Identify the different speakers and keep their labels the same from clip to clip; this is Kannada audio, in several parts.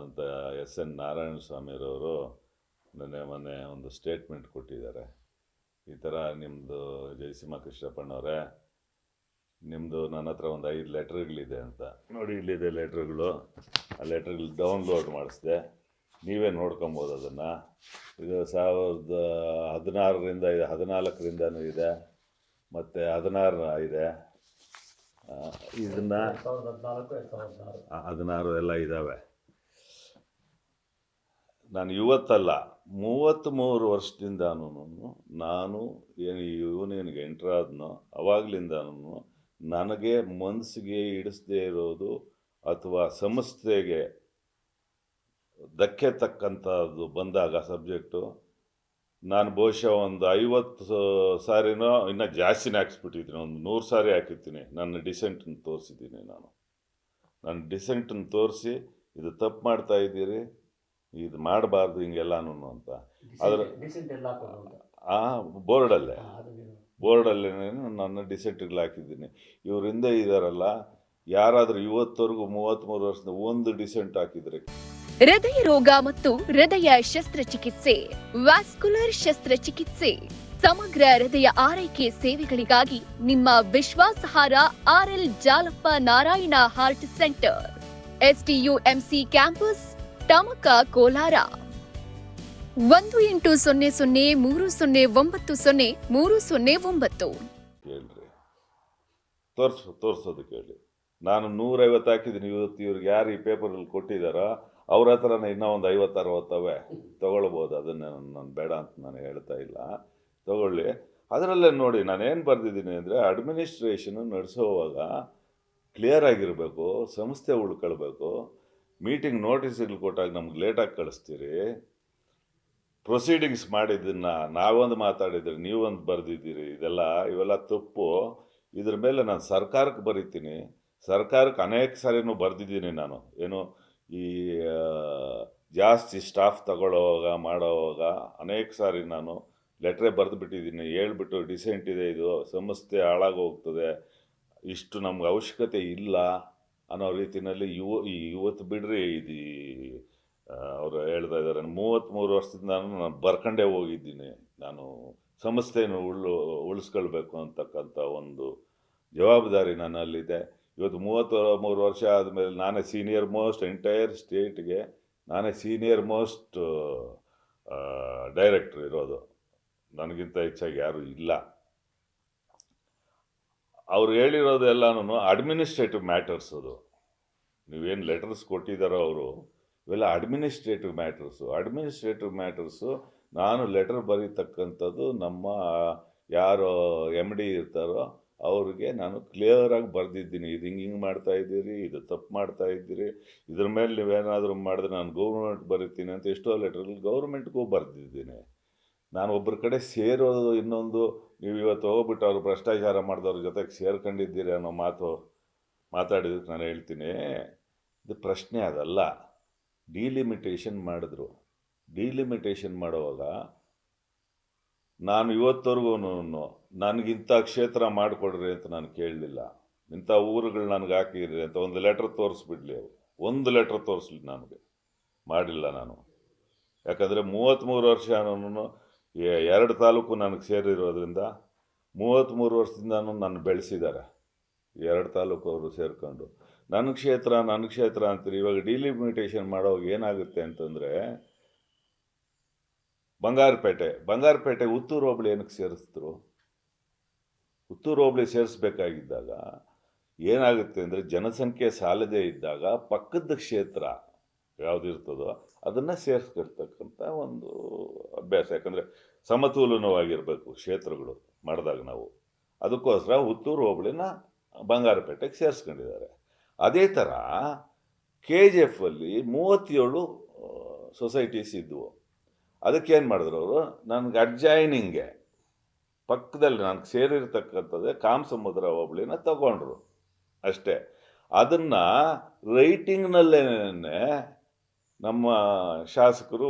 Speaker 1: ಅಂತ ಎಸ್ ಎನ್ ನಾರಾಯಣ ಸ್ವಾಮಿರವರು ನೆನ್ನೆ ಮೊನ್ನೆ ಒಂದು ಸ್ಟೇಟ್ಮೆಂಟ್ ಕೊಟ್ಟಿದ್ದಾರೆ. ಈ ಥರ ನಿಮ್ಮದು ಜಯಸಿಂಹ ಕೃಷ್ಣಪ್ಪಣ್ಣವರೇ ನಿಮ್ಮದು ನನ್ನ ಹತ್ರ ಒಂದು ಐದು ಲೆಟ್ರ್ಗಳಿದೆ ಅಂತ. ನೋಡಿ ಇಲ್ಲಿದೆ ಲೆಟ್ರ್ಗಳು. ಆ ಲೆಟ್ರ್ಗಳು ಡೌನ್ಲೋಡ್ ಮಾಡಿಸಿದೆ. ನೀವೇ ನೋಡ್ಕೊಬೋದು ಅದನ್ನು. ಇದು ಸಾವಿರದ ಹದಿನಾರರಿಂದ ಇದೆ ಹದಿನಾಲ್ಕರಿಂದನೂ ಇದೆ ಮತ್ತು ಹದಿನಾರು ಇದೆ. ಇದನ್ನು
Speaker 2: ಹದಿನಾರು.
Speaker 1: ಎಲ್ಲ ಇದ್ದಾವೆ ನಾನು ಇವತ್ತಲ್ಲ ಮೂವತ್ತ್ಮೂರು ವರ್ಷದಿಂದನೂ ನಾನು ಏನು ಎಂಟ್ರ್ ಆದನೋ ಅವಾಗಲಿಂದನೂ ನನಗೆ ಮನಸ್ಸಿಗೆ ಇಡಿಸದೇ ಇರೋದು ಅಥವಾ ಸಂಸ್ಥೆಗೆ ಧಕ್ಕೆ ತಕ್ಕಂಥದ್ದು ಬಂದಾಗ ಸಬ್ಜೆಕ್ಟು. ನಾನು ಬಹುಶಃ ಒಂದು ಐವತ್ತು ಸಾರಿನೋ ಇನ್ನೂ ಜಾಸ್ತಿನೇ ಹಾಕ್ಸ್ಬಿಟ್ಟಿದ್ದೀನಿ, ಒಂದು ನೂರು ಸಾರಿ ಹಾಕಿರ್ತೀನಿ. ನನ್ನ ಡಿಸೆಂಟನ್ನು ತೋರಿಸಿದ್ದೀನಿ ನಾನು. ನನ್ನ ಡಿಸೆಂಟನ್ನು ತೋರಿಸಿ, ಇದು ತಪ್ಪು ಮಾಡ್ತಾ ಇದ್ದೀರಿ ಇದು ಮಾಡಬಾರ್ದು ಹಿಂಗೆಲ್ಲಾನು ಅಂತ. ಅದ್ರ- ಆ ಬೋರ್ಡಲ್ಲೇ. ಬೋರ್ಡಲ್ಲೇ ನನ್ನ ಡಿಸೆಂಟ್ಗಳು ಹಾಕಿದ್ದೀನಿ. ಇವರಿಂದ ಇದಾರಲ್ಲ ಯಾರಾದರೂ ಇವತ್ತವರೆಗೂ ಮೂವತ್ತ್ಮೂರು ವರ್ಷದ ಒಂದು ಡಿಸೆಂಟ್ ಹಾಕಿದ್ರೆ.
Speaker 3: ಹೃದಯ ರೋಗ ಮತ್ತು ಹೃದಯ ಶಸ್ತ್ರಚಿಕಿತ್ಸೆ ವ್ಯಾಸ್ಕುಲರ್ ಶಸ್ತ್ರಚಿಕಿತ್ಸೆ ಸಮಗ್ರ ಹೃದಯ ಆರೈಕೆ ಸೇವೆಗಳಿಗಾಗಿ ನಿಮ್ಮ ವಿಶ್ವಾಸಾರ್ಹ RL Jalappa Narayana heart centre SDUMC campus Tamaka Kolar. ಒಂದು ಎಂಟು ಸೊನ್ನೆ ಸೊನ್ನೆ ಮೂರು ಸೊನ್ನೆ ಒಂಬತ್ತು ಸೊನ್ನೆ ಮೂರು ಸೊನ್ನೆ ಒಂಬತ್ತು.
Speaker 1: ಕೇಳ್ರಿ ತೋರಿಸು ತೋರಿಸೋದು ಕೇಳಿ. ನಾನು ನೂರೈವತ್ತು ಹಾಕಿದ್ದೀನಿ, ಇವತ್ತು ಇವ್ರಿಗೆ ಯಾರು ಈ ಪೇಪರಲ್ಲಿ ಕೊಟ್ಟಿದ್ದಾರೋ ಅವ್ರ ಹತ್ರನೇ ಇನ್ನೂ ಒಂದು ಐವತ್ತು ಅರವತ್ತವೆ ತೊಗೊಳ್ಬೋದು, ಅದನ್ನೇ ನಾನು ಬೇಡ ಅಂತ ನಾನು ಹೇಳ್ತಾ ಇಲ್ಲ. ತಗೊಳ್ಳಿ. ಅದರಲ್ಲೇ ನೋಡಿ ನಾನು ಏನು ಬರೆದಿದ್ದೀನಿ ಅಂದರೆ ಅಡ್ಮಿನಿಸ್ಟ್ರೇಷನ್ ನಡೆಸೋವಾಗ ಕ್ಲಿಯರ್ ಆಗಿರಬೇಕು, ಸಂಸ್ಥೆ ಉಳ್ಕೊಳ್ಬೇಕು ಮೀಟಿಂಗ್ ನೋಟಿಸ್ ನೋಟಿಸ್ಗಳು ಕೊಟ್ಟಾಗ ನಮ್ಗೆ ಲೇಟಾಗಿ ಕಳಿಸ್ತೀರಿ. ಪ್ರೊಸೀಡಿಂಗ್ಸ್ ಮಾಡಿದ್ದನ್ನು ನಾವೊಂದು ಮಾತಾಡಿದ್ರೆ ನೀವೊಂದು ಬರೆದಿದ್ದೀರಿ, ಇದೆಲ್ಲ ಇವೆಲ್ಲ ತಪ್ಪು. ಇದ್ರ ಮೇಲೆ ನಾನು ಸರ್ಕಾರಕ್ಕೆ ಬರೀತೀನಿ. ಸರ್ಕಾರಕ್ಕೆ ಅನೇಕ ಸಾರಿನೂ ಬರೆದಿದ್ದೀನಿ ನಾನು. ಏನು ಈ ಜಾಸ್ತಿ ಸ್ಟಾಫ್ ತಗೊಳ್ಳೋವಾಗ, ಮಾಡೋವಾಗ ಅನೇಕ ಸಾರಿ ನಾನು ಲೆಟ್ರೇ ಬರೆದು ಬಿಟ್ಟಿದ್ದೀನಿ ಹೇಳ್ಬಿಟ್ಟು ಡಿಸೆಂಟ್ ಇದೆ ಇದು ಸಂಸ್ಥೆ ಹಾಳಾಗೋಗ್ತದೆ. ಇಷ್ಟು ನಮ್ಗೆ ಅವಶ್ಯಕತೆ ಇಲ್ಲ. ಅನ್ನೋ ರೀತಿಯಲ್ಲಿ ಯುವ ಇವತ್ತು ಬಿಡ್ರಿ, ಇದು ಅವರು ಹೇಳ್ತಾ ಇದ್ದಾರೆ. ಮೂವತ್ತ್ಮೂರು ವರ್ಷದಿಂದ ನಾನು ನಾನು ಬರ್ಕಂಡೇ ಹೋಗಿದ್ದೀನಿ. ನಾನು ಸಂಸ್ಥೆಯನ್ನು ಉಳ್ಳು, ಉಳಿಸ್ಕೊಳ್ಬೇಕು ಅಂತಕ್ಕಂಥ ಒಂದು ಜವಾಬ್ದಾರಿ ನನ್ನಲ್ಲಿದೆ. ಇವತ್ತು ಮೂವತ್ತು ಮೂರು ವರ್ಷ ಆದಮೇಲೆ ನಾನೇ ಸೀನಿಯರ್ ಮೋಸ್ಟ್ ಎಂಟೈರ್ ಸ್ಟೇಟ್ಗೆ ನಾನೇ ಸೀನಿಯರ್ ಮೋಸ್ಟ್ ಡೈರೆಕ್ಟ್ರ್ ಇರೋದು. ನನಗಿಂತ ಹೆಚ್ಚಾಗಿ ಯಾರೂ ಇಲ್ಲ. ಅವ್ರು ಹೇಳಿರೋದು ಎಲ್ಲನೂ ಅಡ್ಮಿನಿಸ್ಟ್ರೇಟಿವ್ ಮ್ಯಾಟರ್ಸ್ ಅದು. ನೀವೇನು ಲೆಟರ್ಸ್ ಕೊಟ್ಟಿದ್ದಾರೋ ಅವರು, ಇವೆಲ್ಲ ಅಡ್ಮಿನಿಸ್ಟ್ರೇಟಿವ್ ಮ್ಯಾಟರ್ಸು ಅಡ್ಮಿನಿಸ್ಟ್ರೇಟಿವ್ ಮ್ಯಾಟರ್ಸು ನಾನು ಲೆಟರ್ ಬರೀತಕ್ಕಂಥದ್ದು ನಮ್ಮ, ಯಾರು ಎಂ ಡಿ ಇರ್ತಾರೋ ಅವ್ರಿಗೆ ನಾನು ಕ್ಲಿಯರಾಗಿ ಬರೆದಿದ್ದೀನಿ. ಇದು ಹಿಂಗೆ ಹಿಂಗೆ ಮಾಡ್ತಾ ಇದ್ದೀರಿ, ಇದು ತಪ್ಪು ಮಾಡ್ತಾ ಇದ್ದೀರಿ, ಇದ್ರ ಮೇಲೆ ನೀವೇನಾದರೂ ಮಾಡಿದ್ರೆ ನಾನು ಗೌರ್ಮೆಂಟ್ ಬರೀತೀನಿ ಅಂತ ಎಷ್ಟೋ ಲೆಟ್ರಲ್ಲಿ ಗೌರ್ಮೆಂಟ್ಗೂ ಬರೆದಿದ್ದೀನಿ. ನಾನು ಒಬ್ಬರ ಕಡೆ ಸೇರೋದು ಇನ್ನೊಂದು, ನೀವು ಇವತ್ತು ಹೋಗ್ಬಿಟ್ಟು ಅವರು ಭ್ರಷ್ಟಾಚಾರ ಮಾಡಿದವ್ರ ಜೊತೆಗೆ ಸೇರ್ಕೊಂಡಿದ್ದೀರಿ ಅನ್ನೋ ಮಾತು ಮಾತಾಡಿದಕ್ಕೆ ನಾನು ಹೇಳ್ತೀನಿ. ಇದು ಪ್ರಶ್ನೆ ಅದಲ್ಲ. ಡಿಲಿಮಿಟೇಷನ್ ಮಾಡಿದ್ರು. ಡಿಲಿಮಿಟೇಷನ್ ಮಾಡುವಾಗ ನಾನು ಇವತ್ತವರೆಗೂ ನನಗಿಂಥ ಕ್ಷೇತ್ರ ಮಾಡಿಕೊಡ್ರಿ ಅಂತ ನಾನು ಕೇಳಲಿಲ್ಲ. ಇಂಥ ಊರುಗಳು ನನಗೆ ಹಾಕಿರಿ ಅಂತ ಒಂದು ಲೆಟ್ರ್ ತೋರಿಸ್ಬಿಡ್ಲಿ ಅವರು. ಒಂದು ಲೆಟ್ರ್ ತೋರಿಸ್ಲಿ ನನಗೆ ಮಾಡಿಲ್ಲ ನಾನು. ಯಾಕಂದರೆ ಮೂವತ್ತ್ಮೂರು ವರ್ಷ ನಾನು ಎರಡು ತಾಲೂಕು ನನಗೆ ಸೇರಿರೋದ್ರಿಂದ ಮೂವತ್ತ್ಮೂರು ವರ್ಷದಿಂದನೂ ನನ್ನ ಬೆಳೆಸಿದ್ದಾರೆ. ಎರಡು ತಾಲೂಕು ಅವರು ಸೇರಿಕೊಂಡು. ನನ್ನ ಕ್ಷೇತ್ರ ನನ್ನ ಕ್ಷೇತ್ರ ಅಂತೀರಿ. ಇವಾಗ ಡಿಲಿಮಿಟೇಷನ್ ಮಾಡೋವಾಗ ಏನಾಗುತ್ತೆ ಅಂತಂದರೆ ಬಂಗಾರಪೇಟೆ ಬಂಗಾರಪೇಟೆ ಉತ್ತೂರು ಹೋಬಳಿ ಏನಕ್ಕೆ ಸೇರಿಸಿದ್ರು? ಉತ್ತೂರು ಹೋಬಳಿ ಸೇರಿಸ್ಬೇಕಾಗಿದ್ದಾಗ ಏನಾಗುತ್ತೆ ಅಂದರೆ ಜನಸಂಖ್ಯೆ ಸಾಲದೇ ಇದ್ದಾಗ ಪಕ್ಕದ ಕ್ಷೇತ್ರ ಯಾವುದಿರ್ತದೋ ಅದನ್ನು ಸೇರಿಸ್ಕೊಳ್ತಕ್ಕಂಥ ಒಂದು ಅಭ್ಯಾಸ. ಯಾಕಂದರೆ ಸಮತೋಲನವಾಗಿರಬೇಕು ಕ್ಷೇತ್ರಗಳು ಮಾಡಿದಾಗ ನಾವು. ಅದಕ್ಕೋಸ್ಕರ ಹುತ್ತೂರು ಹೋಬಳಿನ ಬಂಗಾರಪೇಟೆಗೆ ಸೇರಿಸ್ಕೊಂಡಿದ್ದಾರೆ. ಅದೇ ಥರ ಕೆ ಜಿ ಎಫಲ್ಲಿ ಮೂವತ್ತೇಳು ಸೊಸೈಟೀಸ್ ಇದ್ದವು ಅದಕ್ಕೇನು ಮಾಡಿದ್ರು ಅವರು? ನನಗೆ ಅಡ್ಜಾಯ್ನಿಂಗೆ ಪಕ್ಕದಲ್ಲಿ ನನಗೆ ಸೇರಿರ್ತಕ್ಕಂಥದ್ದೇ ಕಾಮಸಮುದ್ರ ಹೋಬಳಿನ ತಗೊಂಡ್ರು. ಅಷ್ಟೇ. ಅದನ್ನು ರೈಟಿಂಗ್ನಲ್ಲೇ ನಮ್ಮ ಶಾಸಕರು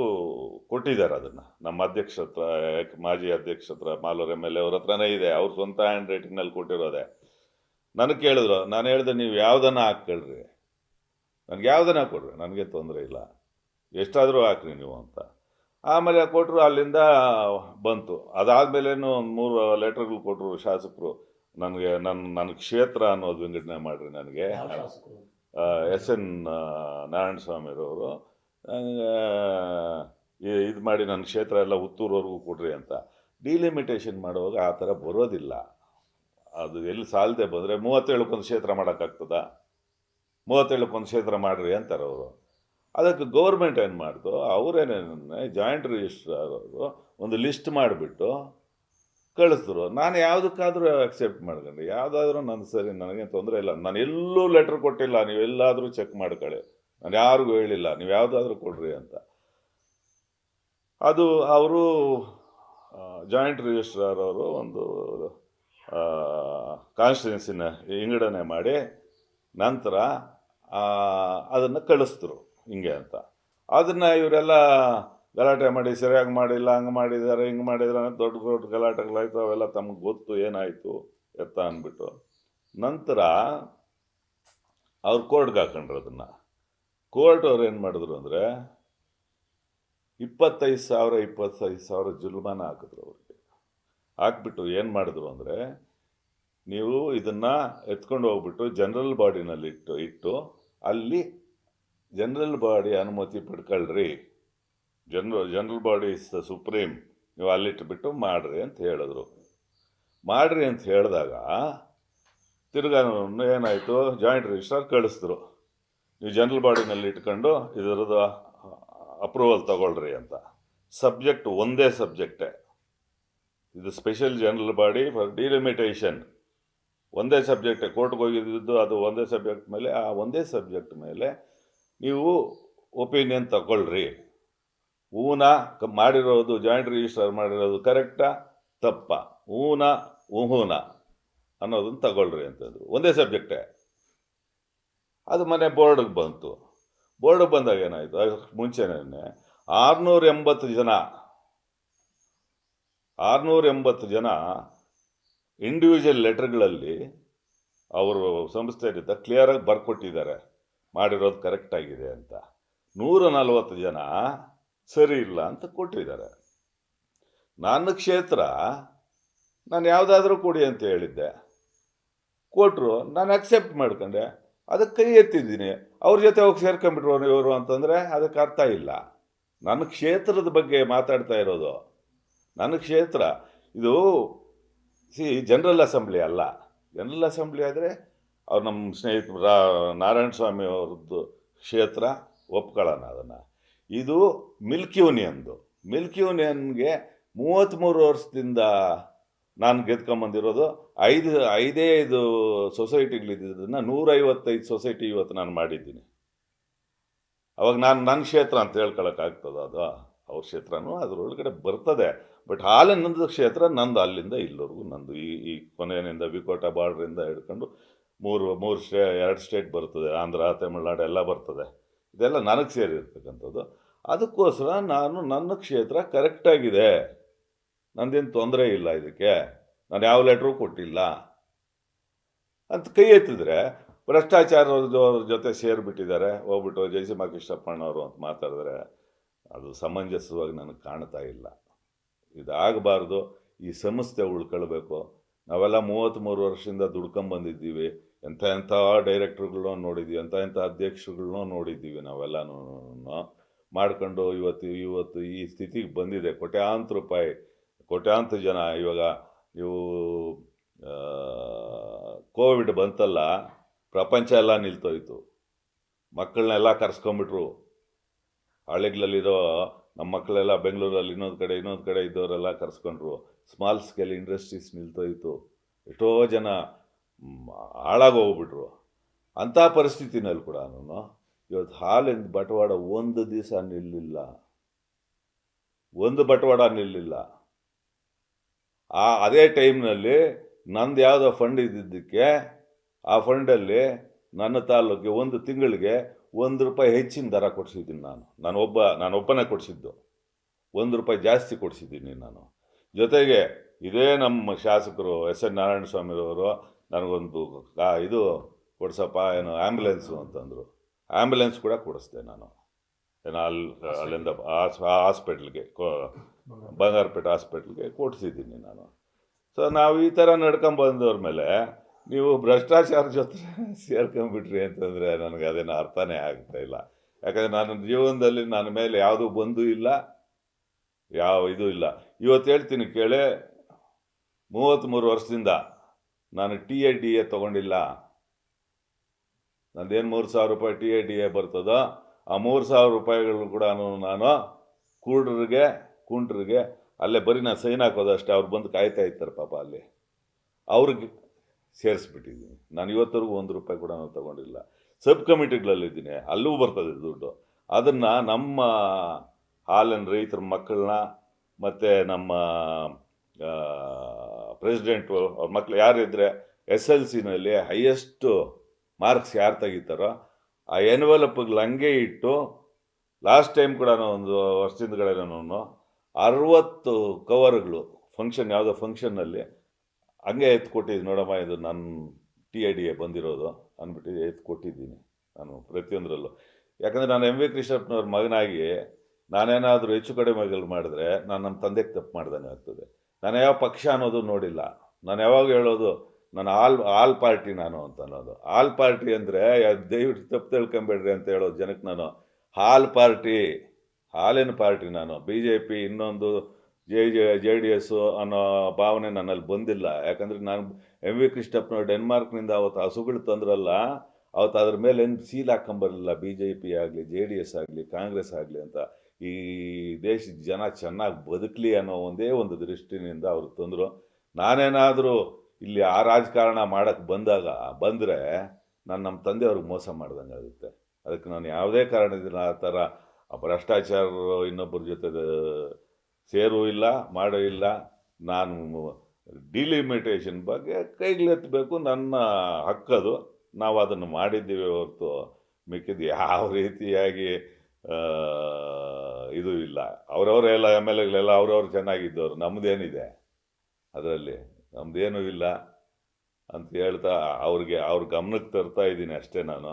Speaker 1: ಕೊಟ್ಟಿದ್ದಾರೆ ಅದನ್ನು. ನಮ್ಮ ಅಧ್ಯಕ್ಷ ಹತ್ರ ಯಾಕೆ ಮಾಜಿ ಅಧ್ಯಕ್ಷ ಹತ್ರ ಮಾಲೂರು ಎಂ ಎಲ್ ಎ ಅವ್ರ ಹತ್ರನೇ ಇದೆ. ಅವ್ರ ಸ್ವಂತ ಹ್ಯಾಂಡ್ ರೈಟಿಂಗ್ನಲ್ಲಿ ಕೊಟ್ಟಿರೋದೆ. ನನಗೆ ಕೇಳಿದ್ರು ನಾನು ಹೇಳಿದೆ ನೀವು ಯಾವುದನ್ನು ಹಾಕ್ಕೊಳ್ರಿ? ನನಗೆ ಯಾವುದನ್ನ ಕೊಡ್ರಿ ನನಗೆ ತೊಂದರೆ ಇಲ್ಲ. ಎಷ್ಟಾದರೂ ಹಾಕ್ರಿ ನೀವು ಅಂತ. ಆಮೇಲೆ ಕೊಟ್ಟರು ಅಲ್ಲಿಂದ ಬಂತು. ಅದಾದಮೇಲೇನು ಒಂದು ಮೂರು ಲೆಟರ್ಗಳು ಕೊಟ್ಟರು ಶಾಸಕರು. ನನಗೆ ನನ್ನ ನನ್ನ ಕ್ಷೇತ್ರ ಅನ್ನೋದು ವಿಂಗಡಣೆ ಮಾಡಿರಿ ನನಗೆ. ಎಸ್ ಎನ್ ನಾರಾಯಣ ಸ್ವಾಮಿರವರು ಇದು ಮಾಡಿ ನನ್ನ ಕ್ಷೇತ್ರ ಎಲ್ಲ ಹುತ್ತೂರವರೆಗೂ ಕೊಡ್ರಿ ಅಂತ. ಡಿಲಿಮಿಟೇಷನ್ ಮಾಡುವಾಗ ಆ ಥರ ಬರೋದಿಲ್ಲ. ಅದು ಎಲ್ಲಿ ಸಾಲದೆ ಬಂದರೆ ಮೂವತ್ತೇಳಕ್ಕೊಂದು ಕ್ಷೇತ್ರ ಮಾಡೋಕ್ಕಾಗ್ತದ? ಮೂವತ್ತೇಳಕ್ಕೊಂದು ಕ್ಷೇತ್ರ ಮಾಡಿರಿ ಅಂತಾರೆ ಅವರು. ಅದಕ್ಕೆ ಗೌರ್ಮೆಂಟ್ ಏನು ಮಾಡ್ತು ಅವರೇನೇನೆ ಜಾಯಿಂಟ್ ರಿಜಿಸ್ಟ್ರಾರ್ ಅವರು ಒಂದು ಲಿಸ್ಟ್ ಮಾಡಿಬಿಟ್ಟು ಕಳಿಸಿದ್ರು. ನಾನು ಯಾವುದಕ್ಕಾದರೂ ಅಕ್ಸೆಪ್ಟ್ ಮಾಡ್ಕೊಂಡೆ. ಯಾವುದಾದ್ರೂ ನನ್ನ ಸರಿ ನನಗೆ ತೊಂದರೆ ಇಲ್ಲ. ನಾನು ಎಲ್ಲೂ ಲೆಟ್ರ್ ಕೊಟ್ಟಿಲ್ಲ. ನೀವು ಎಲ್ಲಾದರೂ ಚೆಕ್ ಮಾಡ್ಕೊಳ್ಳಿ. ನಾನು ಯಾರಿಗೂ ಹೇಳಿಲ್ಲ, ನೀವು ಯಾವುದಾದ್ರೂ ಕೊಡ್ರಿ ಅಂತ. ಅದು ಅವರು ಜಾಯಿಂಟ್ ರಿಜಿಸ್ಟ್ರಾರ್ ಅವರು ಒಂದು ಕಾನ್ಸ್ಟಿಟ್ಯೂನ್ಸಿನ ವಿಂಗಡಣೆ ಮಾಡಿ ನಂತರ ಅದನ್ನು ಕಳಿಸ್ತರು ಹಿಂಗೆ ಅಂತ. ಅದನ್ನು ಇವರೆಲ್ಲ ಗಲಾಟೆ ಮಾಡಿ, ಸರಿಯಾಗಿ ಮಾಡಿಲ್ಲ, ಹಂಗೆ ಮಾಡಿದ್ದಾರೆ, ಹಿಂಗೆ ಮಾಡಿದ್ದಾರೆ ಅಂತ ದೊಡ್ಡ ದೊಡ್ಡ ಗಲಾಟೆಗಳಾಯ್ತು ಅವೆಲ್ಲ ತಮಗೆ ಗೊತ್ತು, ಏನಾಯಿತು, ಎತ್ತ ಅಂದ್ಬಿಟ್ಟು. ನಂತರ ಅವ್ರು ಕೋರ್ಟ್ಗೆ ಹಾಕೊಂಡ್ರು ಅದನ್ನು. ಕೋರ್ಟ್ ಅವ್ರು ಏನು ಮಾಡಿದ್ರು ಅಂದರೆ ಇಪ್ಪತ್ತೈದು ಸಾವಿರ ಇಪ್ಪತ್ತೈದು ಸಾವಿರ ಜುಲ್ಮಾನ ಹಾಕಿದ್ರು ಅವ್ರಿಗೆ. ಹಾಕ್ಬಿಟ್ಟು ಏನು ಮಾಡಿದ್ರು ಅಂದರೆ ನೀವು ಇದನ್ನು ಎತ್ಕೊಂಡು ಹೋಗ್ಬಿಟ್ಟು ಜನರಲ್ ಬಾಡಿನಲ್ಲಿ ಇಟ್ಟು ಇಟ್ಟು ಅಲ್ಲಿ ಜನರಲ್ ಬಾಡಿ ಅನುಮತಿ ಪಡ್ಕೊಳ್ರಿ. General general body is the supreme. ನೀವು ಅಲ್ಲಿಟ್ಬಿಟ್ಟು ಮಾಡ್ರಿ ಅಂತ ಹೇಳಿದ್ರು. ಮಾಡ್ರಿ ಅಂತ ಹೇಳಿದಾಗ ತಿರ್ಗಾ ಏನಾಯಿತು? ಜಾಯಿಂಟ್ ರಿಜಿಸ್ಟ್ರಾರ್ ಕಳಿಸಿದ್ರು. ನೀವು ಜನರಲ್ ಬಾಡಿನಲ್ಲಿ ಇಟ್ಕೊಂಡು ಇದರದ್ದು ಅಪ್ರೂವಲ್ ತಗೊಳ್ರಿ ಅಂತ. ಸಬ್ಜೆಕ್ಟ್ ಒಂದೇ ಸಬ್ಜೆಕ್ಟೇ ಇದು special general body for delimitation ಒಂದೇ ಸಬ್ಜೆಕ್ಟೇ ಕೋರ್ಟ್ಗೆ ಹೋಗಿದ್ದು ಅದು ಒಂದೇ ಸಬ್ಜೆಕ್ಟ್ ಮೇಲೆ, ಆ ಒಂದೇ ಸಬ್ಜೆಕ್ಟ್ ಮೇಲೆ ನೀವು ಒಪಿನಿಯನ್ ತಗೊಳ್ರಿ. ಹೂನ ಮಾಡಿರೋದು ಜಾಯಿಂಟ್ ರಿಜಿಸ್ಟರ್ ಮಾಡಿರೋದು ಕರೆಕ್ಟಾ ತಪ್ಪ. ಊನ ಊಹೂನ ಅನ್ನೋದನ್ನು ತಗೊಳ್ರಿ ಅಂತಂದರು. ಒಂದೇ ಸಬ್ಜೆಕ್ಟೇ ಅದು ಮನೆ ಬೋರ್ಡಿಗೆ ಬಂತು. ಬೋರ್ಡಿಗೆ ಬಂದಾಗ ಏನಾಯಿತು? ಅದಕ್ಕೆ ಮುಂಚೆನೇ ಆರುನೂರ ಎಂಬತ್ತು ಜನ ಆರುನೂರ ಎಂಬತ್ತು ಜನ ಇಂಡಿವಿಜುವಲ್ ಲೆಟರ್ಗಳಲ್ಲಿ ಅವರು ಸಂಸ್ಥೆಯಿಂದ ಕ್ಲಿಯರಾಗಿ ಬರ್ಕೊಟ್ಟಿದ್ದಾರೆ. ಮಾಡಿರೋದು ಕರೆಕ್ಟಾಗಿದೆ ಅಂತ. ನೂರ ನಲವತ್ತು ಜನ ಸರಿ ಇಲ್ಲ ಅಂತ ಕೊಟ್ಟಿದ್ದಾರೆ. ನನ್ನ ಕ್ಷೇತ್ರ, ನಾನು ಯಾವುದಾದ್ರೂ ಕೊಡಿ ಅಂತ ಹೇಳಿದ್ದೆ. ಕೊಟ್ಟರು ನಾನು ಅಕ್ಸೆಪ್ಟ್ ಮಾಡ್ಕೊಂಡೆ. ಅದಕ್ಕೆ ಕೈ ಎತ್ತಿದ್ದೀನಿ. ಅವ್ರ ಜೊತೆ ಹೋಗಿ ಸೇರ್ಕೊಂಡ್ಬಿಟ್ರು ಇವರು ಅಂತಂದರೆ ಅದಕ್ಕೆ ಅರ್ಥ ಇಲ್ಲ. ನನ್ನ ಕ್ಷೇತ್ರದ ಬಗ್ಗೆ ಮಾತಾಡ್ತಾ ಇರೋದು. ನನ್ನ ಕ್ಷೇತ್ರ, ಇದು, ಸಿ, ಜನರಲ್ ಅಸೆಂಬ್ಲಿ ಅಲ್ಲ. ಜನರಲ್ ಅಸೆಂಬ್ಲಿ ಆದರೆ ಅವ್ರು ನಮ್ಮ ಸ್ನೇಹಿತರು ರಾ, ನಾರಾಯಣ ಸ್ವಾಮಿ ಅವ್ರದ್ದು ಕ್ಷೇತ್ರ, ಒಪ್ಕೊಳ್ಳೋಣ ಅದನ್ನು. ಇದು ಮಿಲ್ಕ್ ಯೂನಿಯನ್ದು. ಮಿಲ್ಕ್ ಯೂನಿಯನ್ಗೆ ಮೂವತ್ತ್ಮೂರು ವರ್ಷದಿಂದ ನಾನು ಗೆದ್ಕೊಂಬಂದಿರೋದು ಐದು, ಐದೇ ಐದು ಸೊಸೈಟಿಗಳಿದ್ದದನ್ನು ನೂರೈವತ್ತೈದು ಸೊಸೈಟಿ ಇವತ್ತು ನಾನು ಮಾಡಿದ್ದೀನಿ. ಅವಾಗ ನಾನು ನನ್ನ ಕ್ಷೇತ್ರ ಅಂತ ಹೇಳ್ಕೊಳಕ್ಕಾಗ್ತದ ಅದು, ಅವ್ರ ಕ್ಷೇತ್ರನೂ ಅದರೊಳಗಡೆ ಬರ್ತದೆ. ಬಟ್ ಹಾಲಿನಂದ ಕ್ಷೇತ್ರ, ನಂದು ಅಲ್ಲಿಂದ ಇಲ್ಲಿವರೆಗೂ ನಂದು ಈ ಈ ಕೊನೆಯಿಂದ ವಿಕೋಟ ಬಾರ್ಡ್ರಿಂದ ಹಿಡ್ಕೊಂಡು ಮೂರು ಮೂರು ಸ್ಟೇ, ಎರಡು ಸ್ಟೇಟ್ ಬರ್ತದೆ, ಆಂಧ್ರ, ತಮಿಳ್ನಾಡು ಎಲ್ಲ ಬರ್ತದೆ. ಇದೆಲ್ಲ ನನಗೆ ಸೇರಿರ್ತಕ್ಕಂಥದ್ದು. ಅದಕ್ಕೋಸ್ಕರ ನಾನು ನನ್ನ ಕ್ಷೇತ್ರ ಕರೆಕ್ಟಾಗಿದೆ ನಂದೇನು ತೊಂದರೆ ಇಲ್ಲ ಇದಕ್ಕೆ. ನಾನು ಯಾವ ಲೆಟ್ರೂ ಕೊಟ್ಟಿಲ್ಲ. ಅಂತ ಕೈ ಎತ್ತಿದ್ರೆ ಭ್ರಷ್ಟಾಚಾರದವ್ರ ಜೊತೆ ಸೇರಿಬಿಟ್ಟಿದ್ದಾರೆ. ಹೋಗ್ಬಿಟ್ಟು ಜಯಸಿಂಹ ಕೃಷ್ಣಪ್ಪಣ್ಣವರು ಅಂತ ಮಾತಾಡಿದ್ರೆ ಅದು ಸಮಂಜಸವಾಗಿ ನನಗೆ ಕಾಣ್ತಾ ಇಲ್ಲ. ಇದಾಗಬಾರ್ದು. ಈ ಸಂಸ್ಥೆ ಉಳ್ಕೊಳ್ಬೇಕು. ನಾವೆಲ್ಲ ಮೂವತ್ತ್ಮೂರು ವರ್ಷದಿಂದ ದುಡ್ಕೊಂಬಂದಿದ್ದೀವಿ ಎಂಥ ಎಂಥ ಡೈರೆಕ್ಟ್ರುಗಳನ್ನೂ ನೋಡಿದ್ದೀವಿ. ಎಂಥ ಎಂಥ ಅಧ್ಯಕ್ಷರುಗಳನ್ನೂ ನೋಡಿದ್ದೀವಿ ನಾವೆಲ್ಲನೂ ಮಾಡ್ಕೊಂಡು ಇವತ್ತು ಇವತ್ತು ಈ ಸ್ಥಿತಿಗೆ ಬಂದಿದೆ. ಕೋಟ್ಯಾಂತರ ರೂಪಾಯಿ ಕೋಟ್ಯಾಂತರ ಜನ ಇವಾಗ ನೀವು ಕೋವಿಡ್ ಬಂತಲ್ಲ, ಪ್ರಪಂಚ ಎಲ್ಲ ನಿಲ್ತೋಯ್ತು. ಮಕ್ಕಳನ್ನೆಲ್ಲ ಕರೆಸ್ಕೊಂಬಿಟ್ರು ಹಳ್ಳಿಗಳಲ್ಲಿರೋ ನಮ್ಮ ಮಕ್ಕಳೆಲ್ಲ ಬೆಂಗಳೂರಲ್ಲಿ ಇನ್ನೊಂದು ಕಡೆ ಇನ್ನೊಂದು ಕಡೆ ಇದ್ದವರೆಲ್ಲ ಕರೆಸ್ಕೊಂಡ್ರು. ಸ್ಮಾಲ್ ಸ್ಕೇಲ್ ಇಂಡಸ್ಟ್ರೀಸ್ ನಿಲ್ತೋಯ್ತು. ಎಷ್ಟೋ ಜನ ಹಾಳಾಗಿ ಹಾಳಾಗೋಗ್ಬಿಟ್ರು ಅಂಥ ಪರಿಸ್ಥಿತಿನಲ್ಲಿ ಕೂಡ ನಾನು ಇವತ್ತು ಹಾಲಿನ ಬಟವಾಡ ಒಂದು ದಿವಸ ನಿಲ್ಲಿಲ್ಲ. ಒಂದು ಬಟವಾಡ ನಿಲ್ಲಿಲ್ಲ. ಆ, ಅದೇ ಟೈಮ್ನಲ್ಲಿ ನಂದು ಯಾವುದೋ ಫಂಡ್ ಇದ್ದಿದ್ದಕ್ಕೆ ಆ ಫಂಡಲ್ಲಿ ನನ್ನ ತಾಲೂಕಿಗೆ ಒಂದು ತಿಂಗಳಿಗೆ ಒಂದು ರೂಪಾಯಿ ಹೆಚ್ಚಿನ ದರ ಕೊಡಿಸಿದ್ದೀನಿ ನಾನು. ನಾನು ಒಬ್ಬ, ನಾನು ಒಬ್ಬನೇ ಕೊಡಿಸಿದ್ದು. ಒಂದು ರೂಪಾಯಿ ಜಾಸ್ತಿ ಕೊಡಿಸಿದ್ದೀನಿ ನಾನು. ಜೊತೆಗೆ ಇದೇ ನಮ್ಮ ಶಾಸಕರು ಎಸ್ ಎನ್ ನಾರಾಯಣ ಸ್ವಾಮಿರವರು ನನಗೊಂದು ಇದು ಕೊಡ್ಸಪ್ಪ, ಏನು ಆ್ಯಂಬುಲೆನ್ಸು ಅಂತಂದರು ಆ್ಯಂಬುಲೆನ್ಸ್ ಕೂಡ ಕೊಡಿಸ್ದೆ ನಾನು. ಏನು ಅಲ್ಲಿ ಅಲ್ಲಿಂದ ಹಾಸ್ಪಿಟ್ಲ್ಗೆ ಬಂಗಾರಪೇಟೆ ಹಾಸ್ಪಿಟ್ಲ್ಗೆ ಕೊಡಿಸಿದ್ದೀನಿ ನಾನು. ಸೊ ನಾವು ಈ ಥರ ನಡ್ಕೊಂಬಂದವ್ರ ಮೇಲೆ ನೀವು ಭ್ರಷ್ಟಾಚಾರ ಜೊತೆ ಸೇರ್ಕೊಂಬಿಟ್ರಿ ಅಂತಂದರೆ ನನಗೆ ಅದೇನು ಅರ್ಥನೇ ಆಗ್ತಾ ಇಲ್ಲ. ಯಾಕಂದರೆ ನನ್ನ ಜೀವನದಲ್ಲಿ ನನ್ನ ಮೇಲೆ ಯಾವುದೂ ಬಂದು ಇಲ್ಲ, ಯಾವ ಇದು ಇಲ್ಲ. ಇವತ್ತು ಹೇಳ್ತೀನಿ ಕೇಳಿ ಮೂವತ್ತ್ಮೂರು ವರ್ಷದಿಂದ ನಾನು ಟಿ ಎ ಡಿ ಎ ತೊಗೊಂಡಿಲ್ಲ. ನಂದೇನು ಮೂರು ಸಾವಿರ ರೂಪಾಯಿ ಟಿ ಎ ಡಿ ಎ ಬರ್ತದೋ, ಆ ಮೂರು ಸಾವಿರ ರೂಪಾಯಿಗಳು ಕೂಡ ನಾನು ಕೂಡ್ರಿಗೆ ಕುಂಟ್ರಿಗೆ ಅಲ್ಲೇ ಬರೀ ನಾನು ಸೈನ್ ಹಾಕೋದು ಅಷ್ಟೇ, ಅವ್ರು ಬಂದು ಕಾಯ್ತಾ ಇರ್ತಾರೆ ಪಾಪ ಅಲ್ಲಿ. ಅವ್ರಿಗೆ ಸೇರಿಸ್ಬಿಟ್ಟಿದ್ದೀನಿ ನಾನು ಇವತ್ತರೆಗೂ ಒಂದು ರೂಪಾಯಿ ಕೂಡ ನಾನು ತೊಗೊಂಡಿಲ್ಲ. ಸಬ್ ಕಮಿಟಿಗಳಲ್ಲಿದ್ದೀನಿ ಅಲ್ಲೂ ಬರ್ತದೆ ದುಡ್ಡು. ಅದನ್ನು ನಮ್ಮ ಹಾಲಿನ ರೈತರ ಮಕ್ಕಳನ್ನ ಮತ್ತು ನಮ್ಮ ಪ್ರೆಸಿಡೆಂಟು ಅವ್ರ ಮಕ್ಕಳು ಯಾರಿದ್ರೆ ಎಸ್ ಎಲ್ ಸಿನಲ್ಲಿ ಹೈಯೆಸ್ಟು ಮಾರ್ಕ್ಸ್ ಯಾರು ತೆಗಿತಾರೋ ಆ ಎನ್ವಲಪ್ಗಳು ಹಂಗೆ ಇಟ್ಟು ಲಾಸ್ಟ್ ಟೈಮ್ ಕೂಡ ಒಂದು ವರ್ಷದಿಂದಗಳೇ ನಾನು ಅರವತ್ತು ಕವರ್ಗಳು ಫಂಕ್ಷನ್ ಯಾವುದೋ ಫಂಕ್ಷನ್ನಲ್ಲಿ ಹಂಗೆ ಎತ್ತು ಕೊಟ್ಟಿದ್ದು ನೋಡಮ್ಮ, ಇದು ನನ್ನ ಟಿ ಐ ಡಿ ಎ ಬಂದಿರೋದು ಅಂದ್ಬಿಟ್ಟು ಎತ್ತು ಕೊಟ್ಟಿದ್ದೀನಿ ನಾನು ಪ್ರತಿಯೊಂದರಲ್ಲೂ. ಯಾಕಂದರೆ ನಾನು ಎಂ ವಿ ಕೃಷ್ಣಪ್ಪನವ್ರ ಮಗನಾಗಿ ನಾನೇನಾದರೂ ಹೆಚ್ಚು ಕಡಿಮೆಗಳು ಮಾಡಿದ್ರೆ ನಾನು ನಮ್ಮ ತಂದೆಗೆ ತಪ್ಪು ಮಾಡ್ದಂಗೆ ಆಗ್ತದೆ. ನಾನು ಯಾವ ಪಕ್ಷ ಅನ್ನೋದು ನೋಡಿಲ್ಲ. ನಾನು ಯಾವಾಗ ಹೇಳೋದು ನಾನು ಆಲ್ ಆಲ್ ಪಾರ್ಟಿ ನಾನು ಅಂತ ಅನ್ನೋದು. ಆಲ್ ಪಾರ್ಟಿ ಅಂದರೆ ದಯವಿಟ್ಟು ತಪ್ಪು ತಿಳ್ಕೊಂಬೇಡ್ರಿ ಅಂತ ಹೇಳೋದು ಜನಕ್ಕೆ ನಾನು. ಹಾಲ್ ಪಾರ್ಟಿ. ಹಾಲಿನ ಪಾರ್ಟಿ ನಾನು. ಬಿ ಜೆ ಪಿ ಇನ್ನೊಂದು J J J D S ಅನ್ನೋ ಭಾವನೆ ನನ್ನಲ್ಲಿ ಬಂದಿಲ್ಲ. ಯಾಕಂದರೆ ನಾನು ಎಂ ವಿ ಕೃಷ್ಣಪ್ಪನವ್ರು ಡೆನ್ಮಾರ್ಕ್ನಿಂದ ಅವತ್ತು ಹಸುಗಳು ತಂದ್ರಲ್ಲ, ಅವತ್ತು ಅದ್ರ ಮೇಲೆ ಏನು ಸೀಲ್ ಹಾಕೊಂಬರಲಿಲ್ಲ ಬಿ ಜೆ ಪಿ ಆಗಲಿ ಜೆ ಡಿ ಎಸ್ ಆಗಲಿ, ಕಾಂಗ್ರೆಸ್ ಆಗಲಿ ಅಂತ. ಈ ದೇಶದ ಜನ ಚೆನ್ನಾಗಿ ಬದುಕಲಿ ಅನ್ನೋ ಒಂದೇ ಒಂದು ದೃಷ್ಟಿನಿಂದ ಅವರು ತಂದರು. ನಾನೇನಾದರೂ ಇಲ್ಲಿ ಆ ರಾಜಕಾರಣ ಮಾಡೋಕ್ಕೆ ಬಂದಾಗ, ಬಂದರೆ ನಾನು ನಮ್ಮ ತಂದೆಯವ್ರಿಗೆ ಮೋಸ ಮಾಡ್ದಂಗೆ ಆಗುತ್ತೆ ಅದಕ್ಕೆ ನಾನು ಯಾವುದೇ ಕಾರಣದಿಂದ ಆ ಥರ ಭ್ರಷ್ಟಾಚಾರ ಇನ್ನೊಬ್ಬರ ಜೊತೆ ಸೇರೂ ಇಲ್ಲ, ಮಾಡೋ ಇಲ್ಲ. ನಾನು ಡಿಲಿಮಿಟೇಷನ್ ಬಗ್ಗೆ ಕೈಗೆತ್ತಬೇಕು ನನ್ನ ಹಕ್ಕದು ನಾವು ಅದನ್ನು ಮಾಡಿದ್ದೀವಿ ಹೊರತು ಮಿಕ್ಕಿದ್ದು ಯಾವ ರೀತಿಯಾಗಿ ಇದು ಇಲ್ಲ. ಅವರವರೆಲ್ಲ ಎಂ ಎಲ್ ಎಗಳೆಲ್ಲ ಅವ್ರವ್ರು ಚೆನ್ನಾಗಿದ್ದವರು. ನಮ್ಮದೇನಿದೆ ಅದರಲ್ಲಿ. ನಮ್ಮದೇನೂ ಇಲ್ಲ ಅಂತ ಹೇಳ್ತಾ ಅವ್ರಿಗೆ, ಅವ್ರ ಗಮನಕ್ಕೆ ತರ್ತಾ ಇದ್ದೀನಿ ಅಷ್ಟೇ ನಾನು.